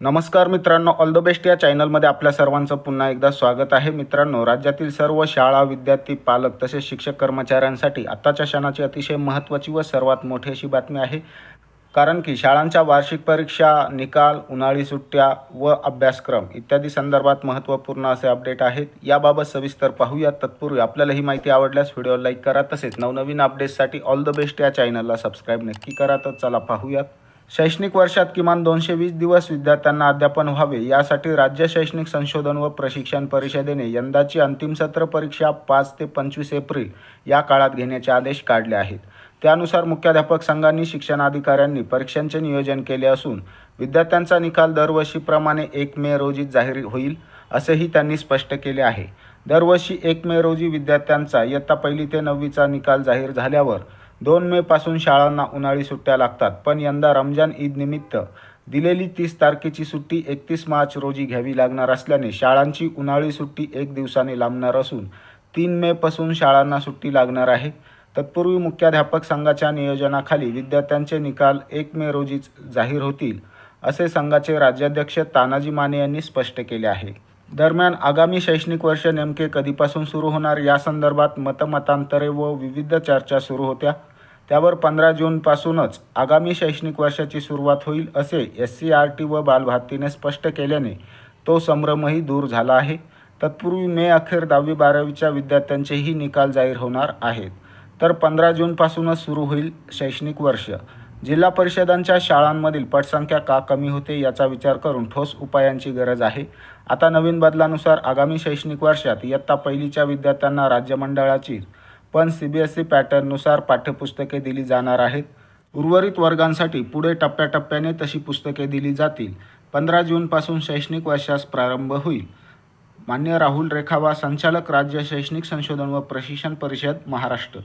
नमस्कार मित्रांनो all the best या चॅनलमध्ये आपल्या सर्वांचं पुन्हा एकदा स्वागत आहे. मित्रांनो राज्यातील सर्व शाळा विद्यार्थी पालक तसेच शिक्षक कर्मचाऱ्यांसाठी आत्ताच्या क्षणाची अतिशय महत्त्वाची व सर्वात मोठी अशी बातमी आहे. कारण की शाळांच्या वार्षिक परीक्षा निकाल उन्हाळी सुट्ट्या व अभ्यासक्रम इत्यादी संदर्भात महत्त्वपूर्ण असे अपडेट आहेत. याबाबत सविस्तर पाहूया. तत्पूर्वी आपल्याला ही माहिती आवडल्यास व्हिडिओ लाईक करा. तसेच नवनवीन अपडेट्ससाठी ऑल द बेस्ट या चॅनलला सबस्क्राईब नक्की करा. तर चला पाहूयात. शैक्षणिक वर्षात किमान दोनशे वीस दिवस विद्यार्थ्यांना अध्यापन व्हावे यासाठी राज्य शैक्षणिक संशोधन व प्रशिक्षण परिषदेने यंदाची अंतिम सत्र परीक्षा पाच ते पंचवीस एप्रिल या काळात घेण्याचे आदेश काढले आहेत. त्यानुसार मुख्याध्यापक संघांनी शिक्षणाधिकाऱ्यांनी परीक्षांचे नियोजन केले असून विद्यार्थ्यांचा निकाल दरवर्षीप्रमाणे एक मे रोजी जाहीर होईल असेही त्यांनी स्पष्ट केले आहे. दरवर्षी एक मे रोजी विद्यार्थ्यांचा इयत्ता पहिली ते नववीचा निकाल जाहीर झाल्यावर दोन मे पासून शाळांना उन्हाळी सुट्ट्या लागतात पण यंदा रमजान ईद निमित्त दिलेली तीस तारखेची सुट्टी एकतीस मार्च रोजी घ्यावी लागणार असल्याने शाळांची उन्हाळी सुट्टी एक दिवसाने लांबणार असून तीन मे पासून शाळांना सुट्टी लागणार आहे. तत्पूर्वी मुख्याध्यापक संघाच्या नियोजनाखाली विद्यार्थ्यांचे निकाल एक मे रोजीच जाहीर होतील असे संघाचे राज्याध्यक्ष तानाजी माने यांनी स्पष्ट केले आहे. दरम्यान आगामी शैक्षणिक वर्ष नेमके कधीपासून सुरू होणार या संदर्भात मतमतांतरे व विविध चर्चा सुरू होत्या. त्यावर पंधरा जूनपासूनच आगामी शैक्षणिक वर्षाची सुरुवात होईल असे एस सी आर टी व बालभारतीने स्पष्ट केल्याने तो संभ्रमही दूर झाला आहे. तत्पूर्वी मे अखेर दहावी बारावीच्या विद्यार्थ्यांचेही निकाल जाहीर होणार आहेत. तर पंधरा जूनपासूनच सुरू होईल शैक्षणिक वर्ष. जिल्हा परिषदांच्या शाळांमधील पटसंख्या का कमी होते याचा विचार करून ठोस उपायांची गरज आहे. आता नवीन बदलानुसार आगामी शैक्षणिक वर्षात इयत्ता पहिलीच्या विद्यार्थ्यांना राज्यमंडळाची पण सी बी एस ई पॅटर्ननुसार पाठ्यपुस्तके दिली जाणार आहेत. उर्वरित वर्गांसाठी पुढे टप्प्याटप्प्याने तशी पुस्तके दिली जातील. पंधरा जूनपासून शैक्षणिक वर्षास प्रारंभ होईल. मान्य राहुल रेखावा संचालक राज्य शैक्षणिक संशोधन व प्रशिक्षण परिषद महाराष्ट्र.